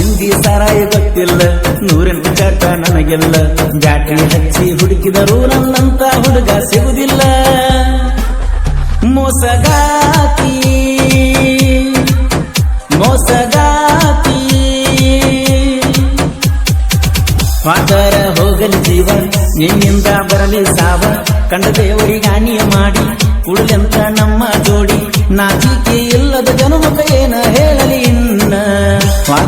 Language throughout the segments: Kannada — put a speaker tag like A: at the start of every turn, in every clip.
A: ಸಿಂಧಿ ಸಾರಾಯಿ ಗೊತ್ತಿಲ್ಲ, ನೂರಿನ ಕಾಟ ನನಗೆಲ್ಲ. ಬ್ಯಾಟ್ರಿ ಹಚ್ಚಿ ಹುಡುಕಿದರೂ ನನ್ನಂತ ಹುಡುಗ ಸಿಗುದಿಲ್ಲ. ಮೋಸಗಾತಿ ಮೋಸಗಾತಿ. ಮಾತರ ಹೋಗಲಿ ಜೀವ, ನಿನ್ನಿಂದ ಬರಲಿ ಸಾವ. ಕಂಡ ಹಾನಿಯ ಮಾಡಿ ಕುಡಲೆಂತ ನಮ್ಮ ಜೋಡಿ. ನಾಚಿಕೆ ಇಲ್ಲದ ಜನುಮಕ ಏನ ಹೇಳಲಿ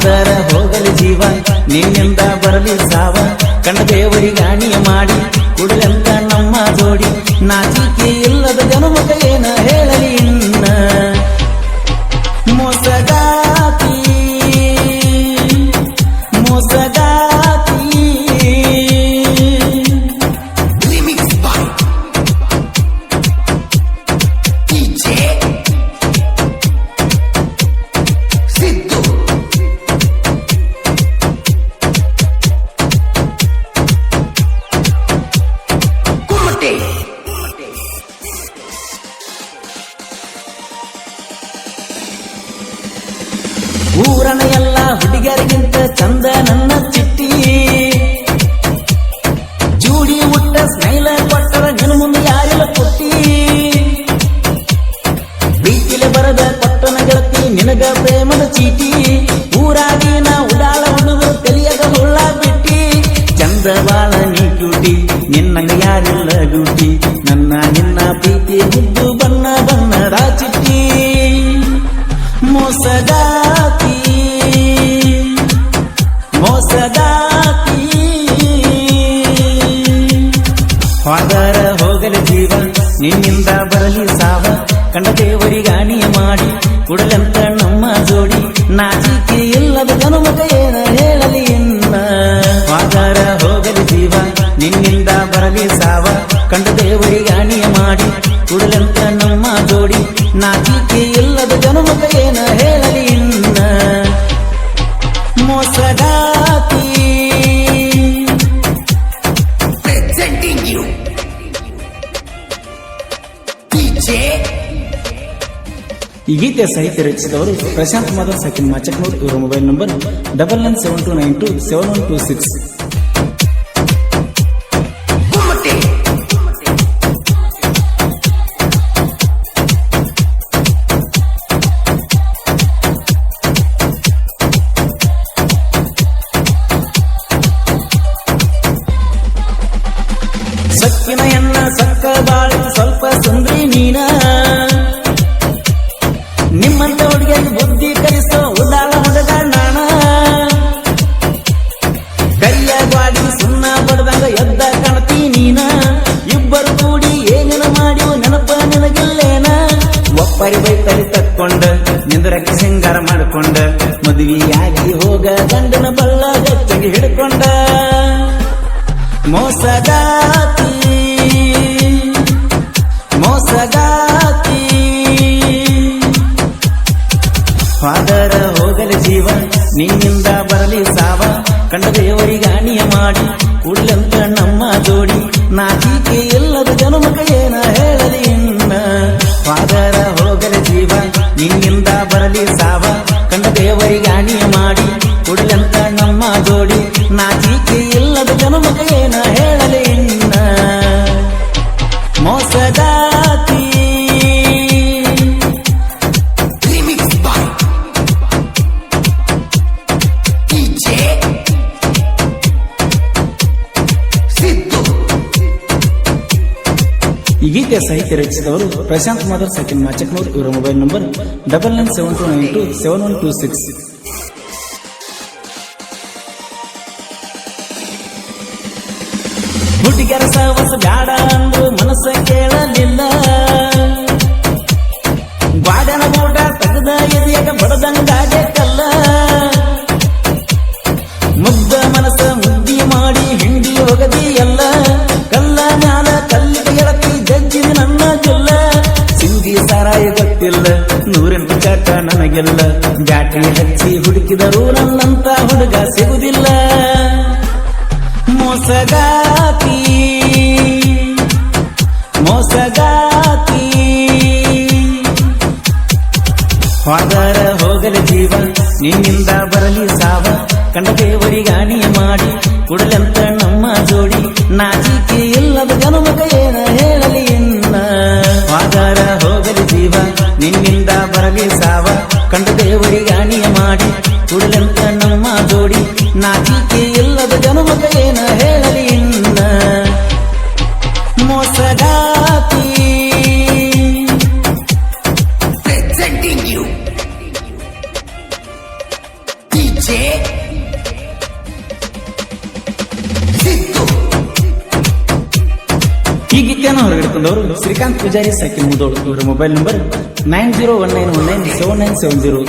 A: ಪಾದರ ಹೋಗಲಿ ಜೀವ ನಿನ್ನಿಂದ ಬರಲಿ ಸಾವ. ಕಣ್ಣ ದೇವರಿಗಾಣಿಯ ಮಾಡಿ ಕುಡಿದಂತ ನಮ್ಮ ಜೋಡಿ ನಾಚಿಕೆ ಎಲ್ಲ ಚಂದ ನನ್ನ ಚಿಟ್ಟಿ ಜೂಡಿ ಮುಟ್ಟ ಸ್ಮೈಲ ಕೊಟ್ಟರ ನಿನ್ನ ಮುಂದೆ ಯಾರೆಲ್ಲ ಕೊಟ್ಟಿ ಬೀಚಿಲೆ ಬರದ ಕೊಟ್ಟನ ಗೆಳತಿ, ನಿನಗ ಪ್ರೇಮದ ಚೀಟಿ. ಊರಾಗಿ ನಾ ಉಡಾಳ ಹುಡುಗರು ತಿಳಿಯದ ಹುಳ್ಳ ಬಿಟ್ಟಿ. ಚಂದ ಬಾಳ ನೀ ಕ್ಯೂಟಿ ನಿನ್ನ ಯಾರಿಲ್ಲ ಬ್ಯೂಟಿ ನನ್ನ ನಿನ್ನ ಪ್ರೀತಿ ಮುದ್ದು ಬಣ್ಣ ಬಣ್ಣ ಚಿಟ್ಟಿ ಹೋದರ ಹೋಗಲಿ ಜೀವ, ನಿನ್ನಿಂದ ಬರಲಿ ಸಾವ. ಕಂಡ ದೇವರಿಗಾಣಿಯ ಮಾಡಿ, ಕುಡಲಂತ ನಮ್ಮ ಜೋಡಿ. ನಾಚಿಕೆ ಇಲ್ಲದ ಜನುಮಕ ಏನ ಹೇಳಲಿ ಇನ್ನ? ಹೋದರ ಹೋಗಲಿ ಜೀವ, ನಿನ್ನಿಂದ ಬರಲಿ ಸಾವ. ಕಂಡ ದೇವರಿಗಾಣಿಯ ಮಾಡಿ, ಕುಡಲಂತ ಈ ಗೀತೆ ಸಾಹಿತ್ಯ ರಚಿಸಿದವರು ಪ್ರಶಾಂತ್ ಮಾಧವ್ ಸಕಿನ್ ಮಾಚಕ್ನೂರ್ ಇವರ mobile number double nine seven two nine two seven one two six ನಿಂದ್ರಕ್ಕೆ ಸಿಂಗಾರ ಮಾಡಿಕೊಂಡ, ಮದುವೆಯಾಗಿ ಹೋಗ ಗಂಡನ ಬಲ್ಲ ಜೊತೆಗೆ ಹಿಡ್ಕೊಂಡ. ಮೋಸಗಾತಿ ಮೋಸಗಾತಿ. ಫಾದರ ಹೋಗಲಿ ಜೀವ, ನಿನ್ನಿಂದ ಬರಲಿ ಸಾವ. ಕಂಡ ದೇವರಿಗಾಣಿಯ ಮಾಡಿ ಕುಳ್ಳಂತ ನಮ್ಮ ಜೋಡಿ ನಾಚಿಕೆ ಈ ಸಾಹಿತ್ಯ ರಚಿಸಿದವರು ಪ್ರಶಾಂತ್ ಮಾಧವ್, ಸಚಿನ್ ಮಾಚಕ್ನೂರ್ ಇವರ mobile number double nine seven two nine two seven one two six. ಹುಡುಗರ ಸವಸ ಬ್ಯಾಡ ಅಂದ್ರು ಮನಸ್ಸ ಕೇಳಲಿಲ್ಲ. ಗಾಡನ ಗೂಟ ತೆಗೆದ ಎದೆಯಾಗ ಬಡದಂಗಾಗೆ ಗೊತ್ತಿಲ್ಲ ನೂರಿನ ಚಾಟ ನನಗೆಲ್ಲ. ಬ್ಯಾಟ್ರಿ ಹಚ್ಚಿ ಹುಡುಕಿದರೂ ನನ್ನಂತ ಹುಡುಗ ಸಿಗುದಿಲ್ಲ. ಮೋಸಗಾತಿ ಮೋಸಗಾತಿ ಹೋದರ ಹೋಗಲಿ ಜೀವ, ನಿನ್ನಿಂದ ಬರಲಿ ಸಾವ, ಕಂಡ ದೇವರಿಗಾಣಿಯ ಮಾಡಿ ಕುಡಲೆಂತ ಮೋಸಗಾತಿ
B: Presenting you. DJ. ಸಿದ್ದು
A: ಈ ಗೀತೆಯನ್ನು ಹೊರಗಿಡ್ಕೊಂಡವರು ಶ್ರೀಕಾಂತ್ ಪೂಜಾರಿ ಸೈಕಲ್ ಮುದೋಳು ಇವರ mobile number nine zero one nine one nine seven nine seven zero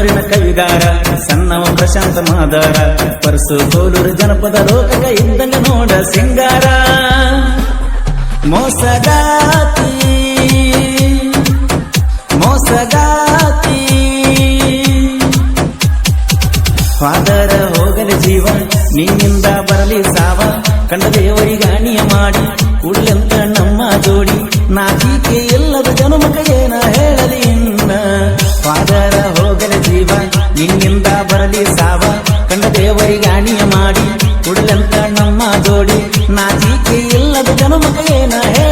A: ಮಾಚಕನೂರಿನ ಕವಿಗಾರ ಸಣ್ಣವ ಪ್ರಶಾಂತ ಮಾದಾರ, ಪರಸು ಕೋಲೂರು ಜನಪದ ಲೋಕಗ ಇದ್ದಂಗ ನೋಡ ಸಿಂಗಾರ. ಮೋಸಗಾತಿ ಮೋಸಗಾತಿ. ಫಾದರ ಹೋಗಲಿ ಜೀವ, ನಿನ್ನಿಂದ ಬರಲಿ ಸಾವ, ಕಂಡ ದೇವರಿಗಾಣಿಯ ಮಾಡಿ, ಕೂಡಲೆಂತ ನಮ್ಮ ಜೋಡಿ, ನಾಚಿಕೆ ಎಲ್ಲದ ಏನ ಇಲ್ಲದ ಜನುಮಕ ಏನ